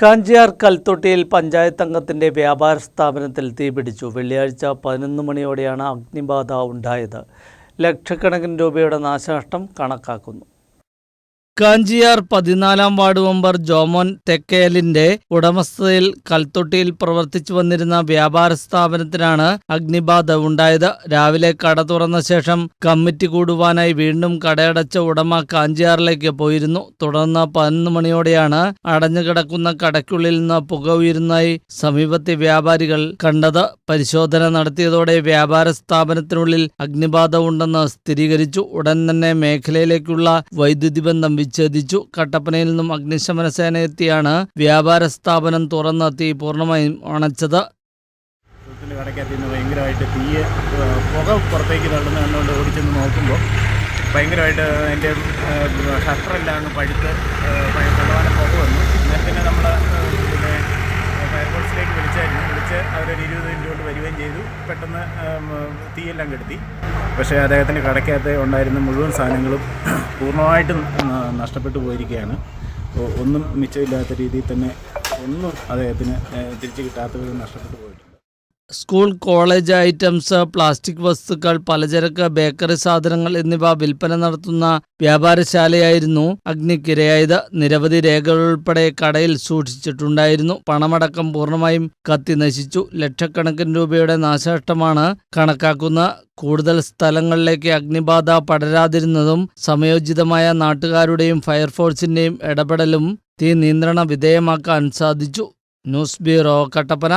കാഞ്ചിയാർ കൽത്തൊട്ടിയിൽ പഞ്ചായത്ത് അംഗത്തിന്റെ വ്യാപാര സ്ഥാപനത്തിൽ തീപിടിച്ചു വെള്ളിയാഴ്ച പതിനൊന്ന് മണിയോടെയാണ് അഗ്നിബാധ ഉണ്ടായത്. ലക്ഷക്കണക്കിന് രൂപയുടെ നാശനഷ്ടം കണക്കാക്കുന്നു. കാഞ്ചിയാർ പതിനാലാം വാർഡ് മെമ്പർ ജോമോൻ തെക്കേലിന്റെ ഉടമസ്ഥതയിൽ കൽത്തൊട്ടിയിൽ പ്രവർത്തിച്ചു വന്നിരുന്ന വ്യാപാര സ്ഥാപനത്തിനാണ് അഗ്നിബാധ ഉണ്ടായത്. രാവിലെ കട തുറന്ന ശേഷം കമ്മിറ്റി കൂടുവാനായി വീണ്ടും കടയടച്ച ഉടമ കാഞ്ചിയാറിലേക്ക് പോയിരുന്നു. തുടർന്ന് പതിനൊന്ന് മണിയോടെയാണ് അടഞ്ഞുകിടക്കുന്ന കടയ്ക്കുള്ളിൽ നിന്ന് പുക ഉയരുന്നതായി സമീപത്തെ വ്യാപാരികൾ കണ്ടത്. പരിശോധന നടത്തിയതോടെ വ്യാപാര സ്ഥാപനത്തിനുള്ളിൽ അഗ്നിബാധ ഉണ്ടെന്ന് സ്ഥിരീകരിച്ചു. ഉടൻ തന്നെ മേഖലയിലേക്കുള്ള വൈദ്യുതി ബന്ധം വിച്ഛേദിച്ചു. കട്ടപ്പനയിൽ നിന്നും അഗ്നിശമന സേന എത്തിയാണ് വ്യാപാര സ്ഥാപനം തുറന്ന തീ പൂർണമായും അണച്ചത്. കടയ്ക്കകത്ത് നിന്ന് ഭയങ്കരമായിട്ട് തീയ് പുക പുറത്തേക്ക് തള്ളുന്ന കണ്ടുകൊണ്ട് ഓടിച്ചെന്ന് നോക്കുമ്പോൾ ഭയങ്കരമായിട്ട് അതിന്റെ ഷട്ടറെല്ലാം പഴുത്ത് ഭയ- പുക വന്നു. അന്നേരം പിന്നെ നമ്മൾ ഇരുപത് വരികയും ചെയ്തു. പെട്ടെന്ന് തീയെല്ലാം കെടുത്തി. പക്ഷേ അദ്ദേഹത്തിന്റെ കടയ്ക്കകത്ത് ഉണ്ടായിരുന്ന മുഴുവൻ സാധനങ്ങളും പൂർണമായിട്ടും നഷ്ടപ്പെട്ടു പോയിരിക്കുകയാണ്. ഒന്നും മിച്ചമില്ലാത്ത രീതിയിൽ തന്നെ ഒന്നും അദ്ദേഹത്തിന് തിരിച്ചു കിട്ടാത്തവരും നഷ്ടപ്പെട്ടു പോയിട്ടുണ്ട്. സ്കൂൾ കോളേജ് ഐറ്റംസ് പ്ലാസ്റ്റിക് വസ്തുക്കൾ പലചരക്ക് ബേക്കറി സാധനങ്ങൾ എന്നിവ വിൽപ്പന നടത്തുന്ന വ്യാപാരശാലയായിരുന്നു അഗ്നിക്കിരയായത്. നിരവധി രേഖകൾ ഉൾപ്പെടെ കടയിൽ സൂക്ഷിച്ചിട്ടുണ്ടായിരുന്നു. പണമടക്കം പൂർണമായും കത്തി നശിച്ചു. ലക്ഷക്കണക്കിന് രൂപയുടെ നാശനഷ്ടമാണ് കണക്കാക്കുന്ന കൂടുതൽ സ്ഥലങ്ങളിലേക്ക് അഗ്നിബാധ പടരാതിരുന്നതും സമയോചിതമായ നാട്ടുകാരുടെയും ഫയർഫോഴ്സിന്റെയും ഇടപെടലും തീ നിയന്ത്രണ വിധേയമാക്കാൻ സാധിച്ചു. News bureau Kattappana.